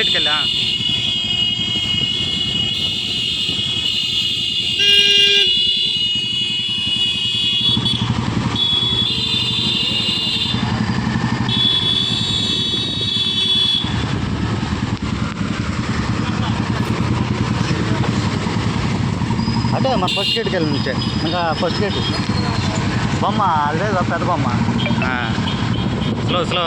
ఎటు గేట్కి వెళ్ళా అంటే మన ఫస్ట్ గేట్కి వెళ్ళి నుంచే. ఇంకా ఫస్ట్ గేట్ బొమ్మ అదే పెద్ద బొమ్మ. స్లో స్లో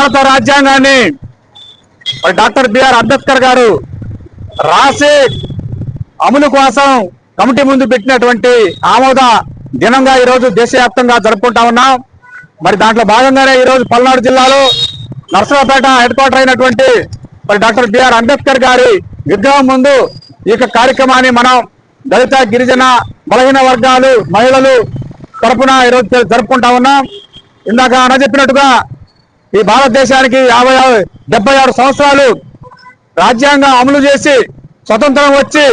భారత రాజ్యాంగాన్ని మరి డాక్టర్ బిఆర్ అంబేద్కర్ గారు రాసే అమలు కోసం కమిటీ ముందు పెట్టినటువంటి ఆమోద దినంగా ఈరోజు దేశవ్యాప్తంగా జరుపుకుంటా ఉన్నాం. మరి దాంట్లో భాగంగానే ఈరోజు పల్నాడు జిల్లాలో నర్సరావుపేట హెడ్ క్వార్టర్ అయినటువంటి మరి డాక్టర్ బిఆర్ అంబేద్కర్ గారి విగ్రహం ముందు ఈ కార్యక్రమాన్ని మనం దళిత గిరిజన బలహీన వర్గాలు మహిళలు తరపున ఈరోజు జరుపుకుంటా ఉన్నాం. ఇందాక అన్న చెప్పినట్టుగా ఈ భారతదేశానికి యాభై ఆరు- డెబ్బై ఆరు సంవత్సరాలు రాజ్యాంగం అమలు చేసి స్వతంత్రం వచ్చి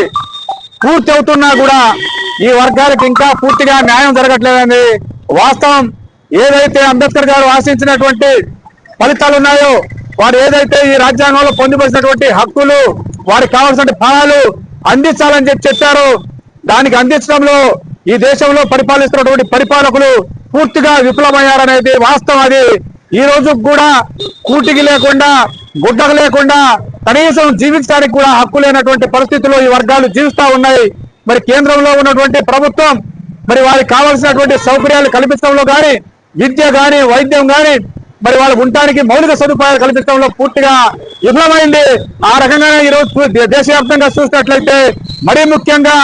పూర్తి అవుతున్నా కూడా ఈ వర్గాలకు ఇంకా పూర్తిగా న్యాయం జరగట్లేదని వాస్తవం. ఏదైతే అంబేద్కర్ గారు ఆశించినటువంటి ఫలితాలు ఉన్నాయో వారు ఏదైతే ఈ రాజ్యాంగంలో పొందుపరిచినటువంటి హక్కులు వారికి కావాల్సిన ఫలాలు అందించాలని చెప్పి చెప్పారో దానికి అందించడంలో ఈ దేశంలో పరిపాలిస్తున్నటువంటి పరిపాలకులు పూర్తిగా విఫలమయ్యారనేది వాస్తవం అది. ఈ రోజు కూడా కూటికి లేకుండా గుడ్డకు లేకుండా కనీసం జీవించడానికి కూడా హక్కు లేనటువంటి పరిస్థితుల్లో ఈ వర్గాలు జీవిస్తా ఉన్నాయి. మరి కేంద్రంలో ఉన్నటువంటి ప్రభుత్వం మరి వారికి కావాల్సినటువంటి సౌకర్యాలు కల్పించడంలో కానీ విద్య కానీ వైద్యం కానీ మరి వాళ్ళు ఉండటానికి మౌలిక సదుపాయాలు కల్పించడంలో పూర్తిగా విఫలమైంది. ఆ రకంగానే ఈ రోజు దేశవ్యాప్తంగా చూసినట్లయితే మరీ ముఖ్యంగా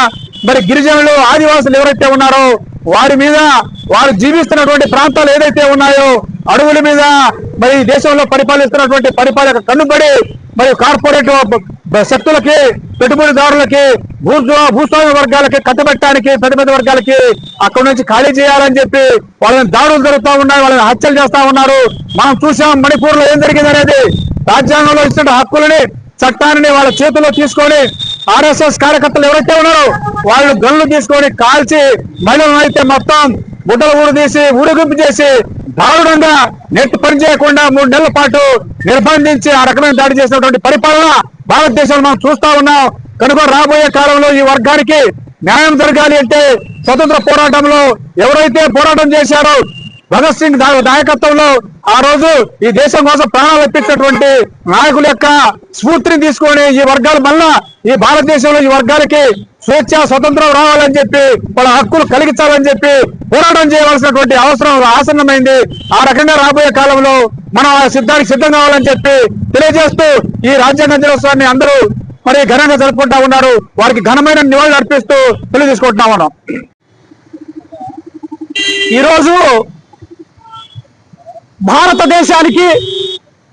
మరి గిరిజనులు ఆదివాసులు ఎవరైతే ఉన్నారో వారి మీద వారు జీవిస్తున్నటువంటి ప్రాంతాలు ఏదైతే ఉన్నాయో అడవుల మీద మరి దేశంలో పరిపాలిస్తున్నటువంటి పరిపాలక కన్నుబడి మరి కార్పొరేట్ శక్తులకి పెట్టుబడిదారులకి భూస్వా భూస్వామ్య వర్గాలకి కట్టబెట్టడానికి పెద్ద పెద్ద వర్గాలకి అక్కడ నుంచి ఖాళీ చేయాలని చెప్పి వాళ్ళని దాడులు జరుగుతూ ఉన్నాయి వాళ్ళని హత్యలు చేస్తా ఉన్నారు. మనం చూసాం మణిపూర్లో ఏం జరిగింది అనేది. రాజ్యాంగంలో ఇచ్చిన హక్కులని చట్టాన్ని వాళ్ళ చేతిలో తీసుకొని ఆర్ఎస్ఎస్ కార్యకర్తలు ఎవరైతే ఉన్నారో వాళ్ళు గన్లు తీసుకొని కాల్చి మహిళలను అయితే మొత్తం గుడ్డలు ఊరు తీసి ఊరేగింపు చేసి దారుణంగా నెట్ పని చేయకుండా మూడు నెలల పాటు నిర్బంధించి ఆ రకమైన దాడి చేసినటువంటి పరిపాలన భారతదేశంలో మనం చూస్తా ఉన్నాం. కనుక రాబోయే కాలంలో ఈ వర్గానికి న్యాయం జరగాలి అంటే స్వతంత్ర పోరాటంలో ఎవరైతే పోరాటం చేశారో భగత్ సింగ్ నాయకత్వంలో ఆ రోజు ఈ దేశం కోసం ప్రాణాలు ఇప్పించినటువంటి నాయకుల యొక్క స్ఫూర్తిని తీసుకొని ఈ వర్గాల మళ్ళా ఈ భారతదేశంలో ఈ వర్గాలకి స్వేచ్ఛ స్వతంత్రం రావాలని చెప్పి వాళ్ళ హక్కులు కలిగించాలని చెప్పి పోరాటం చేయవలసినటువంటి అవసరం ఆసన్నమైంది. ఆ రకంగా రాబోయే కాలంలో మనం ఆ సిద్ధానికి సిద్ధం కావాలని చెప్పి తెలియజేస్తూ ఈ రాజ్యాంగ దినోత్సవాన్ని అందరూ మరి ఘనంగా జరుపుకుంటా ఉన్నారు. వారికి ఘనమైన నివాళులు అర్పిస్తూ తెలియజేసుకుంటున్నాం మనం. ఈరోజు భారతదేశానికి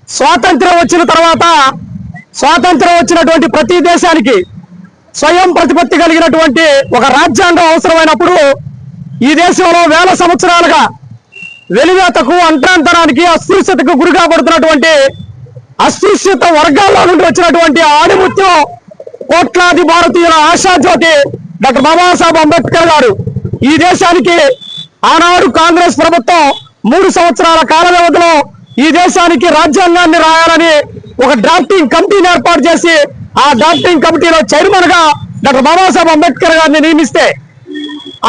స్వాతంత్రం వచ్చిన తర్వాత స్వాతంత్రం వచ్చినటువంటి ప్రతి దేశానికి స్వయం ప్రతిపత్తి కలిగినటువంటి ఒక రాజ్యాంగం అవసరమైనప్పుడు ఈ దేశంలో వేల సంవత్సరాలుగా వెలివేతకు అంతరాంతరానికి అస్పృశ్యతకు గురి కాబడుతున్నటువంటి అస్పృశ్యత వర్గాల్లో నుండి వచ్చినటువంటి ఆణిముత్యం కోట్లాది భారతీయుల ఆశాజ్యోతి డాక్టర్ బాబాసాహెబ్ అంబేద్కర్ గారు. ఈ దేశానికి ఆనాడు కాంగ్రెస్ ప్రభుత్వం మూడు సంవత్సరాల కాల వ్యవధిలో ఈ దేశానికి రాజ్యాంగాన్ని రాయాలని ఒక డ్రాఫ్టింగ్ కమిటీని ఏర్పాటు చేసి ఆ డాక్టరింగ్ కమిటీలో చైర్మన్గా డాక్టర్ బాబాసాహెబ్ అంబేద్కర్ గారిని నియమిస్తే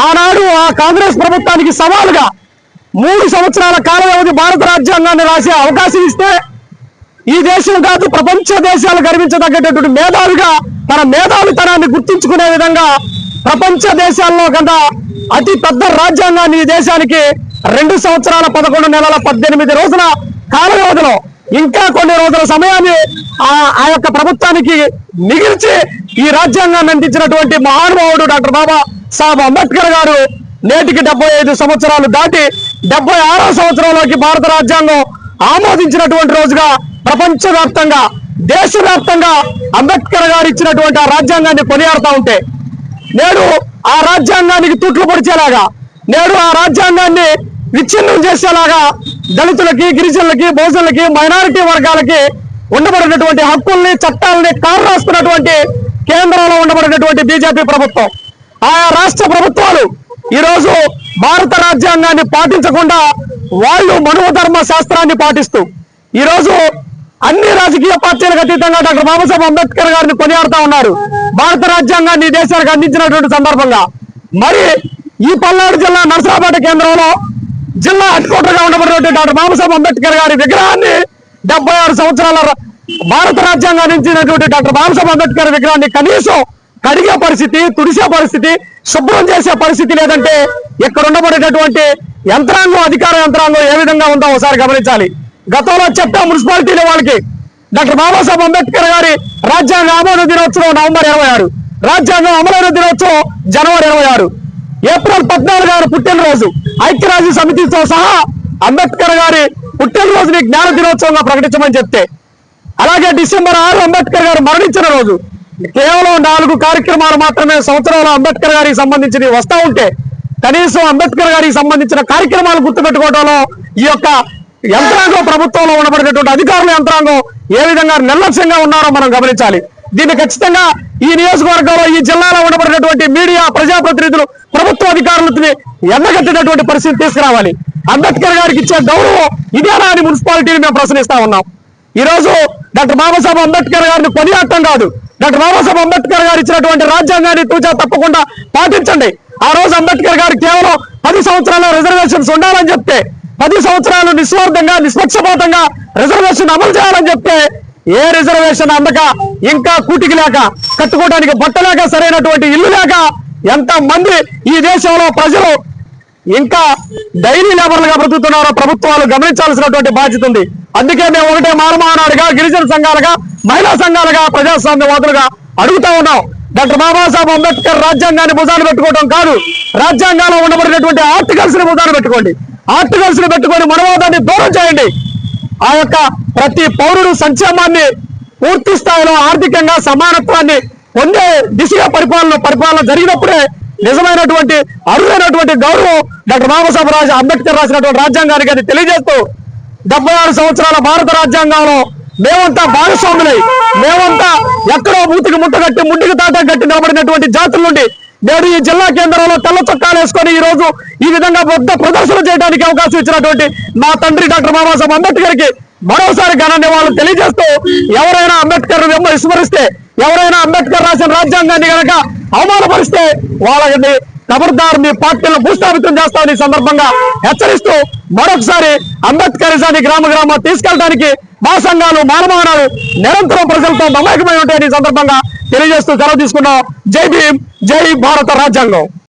ఆనాడు ఆ కాంగ్రెస్ ప్రభుత్వానికి సవాలుగా మూడు సంవత్సరాల కాల వ్యవధి భారత రాజ్యాంగాన్ని రాసే అవకాశం ఇస్తే ఈ దేశం కాదు ప్రపంచ దేశాలు గర్వించదగ్గేటటువంటి మేధావిగా తన మేధావితనాన్ని గుర్తించుకునే విధంగా ప్రపంచ దేశాల్లో కన్నా అతి పెద్ద రాజ్యాంగాన్ని ఈ దేశానికి రెండు సంవత్సరాల పదకొండు నెలల పద్దెనిమిది రోజుల కాల వ్యవధిలో ఇంకా కొన్ని రోజుల సమయాన్ని ఆ ఆ యొక్క ప్రభుత్వానికి మిగిల్చి ఈ రాజ్యాంగాన్ని అందించినటువంటి మహానుభావుడు డాక్టర్ బాబా సాహెబ్ అంబేద్కర్ గారు నేటికి డెబ్బై ఐదు సంవత్సరాలు దాటి డెబ్బై ఆరో సంవత్సరంలోకి భారత రాజ్యాంగం ఆమోదించినటువంటి రోజుగా ప్రపంచవ్యాప్తంగా దేశవ్యాప్తంగా అంబేద్కర్ గారు ఇచ్చినటువంటి ఆ రాజ్యాంగాన్ని కొనియాడుతూ ఉంటే నేడు ఆ రాజ్యాంగానికి తుట్లు పొడిచేలాగా నేడు ఆ రాజ్యాంగాన్ని విచ్ఛిన్నం చేసేలాగా దళితులకి గిరిజనులకి బహుజనులకి మైనారిటీ వర్గాలకి ఉండబడినటువంటి హక్కుల్ని చట్టాలని కారు రాస్తున్నటువంటి కేంద్రంలో ఉండబడినటువంటి బీజేపీ ప్రభుత్వం. ఆయా రాష్ట్ర ప్రభుత్వాలు ఈ రోజు భారత రాజ్యాంగాన్ని పాటించకుండా వాళ్ళు మనుధర్మ శాస్త్రాన్ని పాటిస్తూ ఈ రోజు అన్ని రాజకీయ పార్టీలకు అతీతంగా డాక్టర్ బాబాసాహెబ్ అంబేద్కర్ గారిని కొనియాడుతా ఉన్నారు. భారత రాజ్యాంగాన్ని దేశానికి అందించినటువంటి సందర్భంగా. మరి ఈ పల్నాడు జిల్లా నరసరాపేట కేంద్రంలో జిల్లా హెడ్ క్వార్టర్ ఉండబడినటువంటి డాక్టర్ బాబాసాహెబ్ అంబేద్కర్ గారి విగ్రహాన్ని డెబ్బై ఆరు సంవత్సరాల భారత రాజ్యాంగాన్ని ఇచ్చినటువంటి డాక్టర్ బాబాసాహెబ్ అంబేద్కర్ విగ్రహాన్ని కనీసం కడిగే పరిస్థితి తుడిసే పరిస్థితి శుభ్రం చేసే పరిస్థితి లేదంటే ఇక్కడ ఉండబడేటటువంటి యంత్రాంగం అధికార యంత్రాంగం ఏ విధంగా ఉందో ఒకసారి గమనించాలి. గతంలో చెప్పా మున్సిపాలిటీల వాళ్ళకి. డాక్టర్ బాబాసాహెబ్ అంబేద్కర్ గారి రాజ్యాంగ ఆమోద దినోత్సవం నవంబర్ ఇరవై ఆరు. రాజ్యాంగం అమలైన దినోత్సవం జనవరి ఇరవై ఆరు. ఏప్రిల్ పద్నాలుగు గారు పుట్టినరోజు. ఐక్యరాజ్య సమితితో సహా అంబేద్కర్ గారి పుట్టినరోజుని జ్ఞాన దినోత్సవంగా ప్రకటించమని చెప్తే అలాగే డిసెంబర్ ఆరు అంబేద్కర్ గారు మరణించిన రోజు కేవలం నాలుగు కార్యక్రమాలు మాత్రమే సంవత్సరంలో అంబేద్కర్ గారికి సంబంధించి వస్తా ఉంటే కనీసం అంబేద్కర్ గారికి సంబంధించిన కార్యక్రమాలు గుర్తుపెట్టుకోవడంలో ఈ యొక్క యంత్రాంగం ప్రభుత్వంలో ఉండబడినటువంటి అధికారుల యంత్రాంగం ఏ విధంగా నిర్లక్ష్యంగా ఉన్నారో మనం గమనించాలి. దీన్ని ఖచ్చితంగా ఈ నియోజకవర్గంలో ఈ జిల్లాలో ఉండబడినటువంటి మీడియా ప్రజాప్రతినిధులు ప్రభుత్వ అధికారులని ఎండగట్టినటువంటి పరిస్థితి తీసుకురావాలి. అంబేద్కర్ గారికి ఇచ్చే గౌరవం ఇదేనా అని మున్సిపాలిటీని మేము ప్రశ్నిస్తా ఉన్నాం. ఈ రోజు డాక్టర్ బాబాసాహెబ్ అంబేద్కర్ గారిని కొనియాడటం కాదు. డాక్టర్ బాబాసాహెబ్ అంబేద్కర్ గారు ఇచ్చినటువంటి రాజ్యాంగాన్ని తూచా తప్పకుండా పాటించండి. ఆ రోజు అంబేద్కర్ గారు కేవలం పది సంవత్సరాల రిజర్వేషన్స్ ఉండాలని చెప్తే పది సంవత్సరాలు నిస్వార్థంగా నిష్పక్షపాతంగా రిజర్వేషన్ అమలు చేయాలని చెప్తే ఏ రిజర్వేషన్ అందక ఇంకా కూటికి లేక కట్టుకోవడానికి బట్టలేక సరైనటువంటి ఇల్లు లేక ఎంత మంది ఈ దేశంలో ప్రజలు ఇంకా డైలీ లేబర్లుగా బ్రతుకుతున్నారో ప్రభుత్వాలు గమనించాల్సినటువంటి బాధ్యత ఉంది. అందుకే మేము ఒకటే మారుమానాడుగా గిరిజన సంఘాలుగా మహిళా సంఘాలుగా ప్రజాస్వామ్యవాదులుగా అడుగుతా ఉన్నాం. డాక్టర్ బాబాసాహెబ్ అంబేద్కర్ రాజ్యాంగాన్ని భుజాన్ని పెట్టుకోవడం కాదు. రాజ్యాంగంలో ఉండబడినటువంటి ఆర్టికల్స్ని భుజాన్ని పెట్టుకోండి. ఆర్టికల్స్ని పెట్టుకొని మనవాదాన్ని దూరం చేయండి. ఆ యొక్క ప్రతి పౌరుడు సంక్షేమాన్ని పూర్తి స్థాయిలో ఆర్థికంగా సమానత్వాన్ని పొందే దిశగా పరిపాలన పరిపాలన జరిగినప్పుడే నిజమైనటువంటి అరుదైనటువంటి గౌరవం డాక్టర్ బాబాసాహెబ్ అంబేద్కర్ రాసినటువంటి రాజ్యాంగానికి అది తెలియజేస్తూ డెబ్బై ఆరు సంవత్సరాల భారత రాజ్యాంగంలో మేమంతా భాగస్వాములై మేమంతా ఎక్కడో మూతికి ముట్టగట్టి కట్టి తాట గట్టి నిలబడినటువంటి జాతుల నుండి నేడు ఈ జిల్లా కేంద్రంలో తెల్ల చొక్కాలు వేసుకొని ఈ రోజు ఈ విధంగా పెద్ద ప్రదర్శన చేయడానికి అవకాశం ఇచ్చినటువంటి మా తండ్రి డాక్టర్ బాబాసాహెబ్ అంబేద్కర్కి మరోసారి ఘన నివాళులు తెలియజేస్తూ ఎవరైనా అంబేద్కర్ విస్మరిస్తే ఎవరైనా అంబేద్కర్ రాసిన రాజ్యాంగాన్ని గనక అవమానపరిస్తే వాళ్ళని ఖబర్దార్ మీ పార్టీలను భూస్థాపితం చేస్తామని సందర్భంగా హెచ్చరిస్తూ మరొకసారి అంబేద్కరిజాన్ని గ్రామ గ్రామ తీసుకెళ్ళడానికి మా సంఘాలు మానమానాలు నిరంతరం ప్రజలతో మమేకమై ఉంటాయని సందర్భంగా తెలియజేస్తూ సెలవు తీసుకున్నాం. జై భీమ్. జై భారత రాజ్యాంగం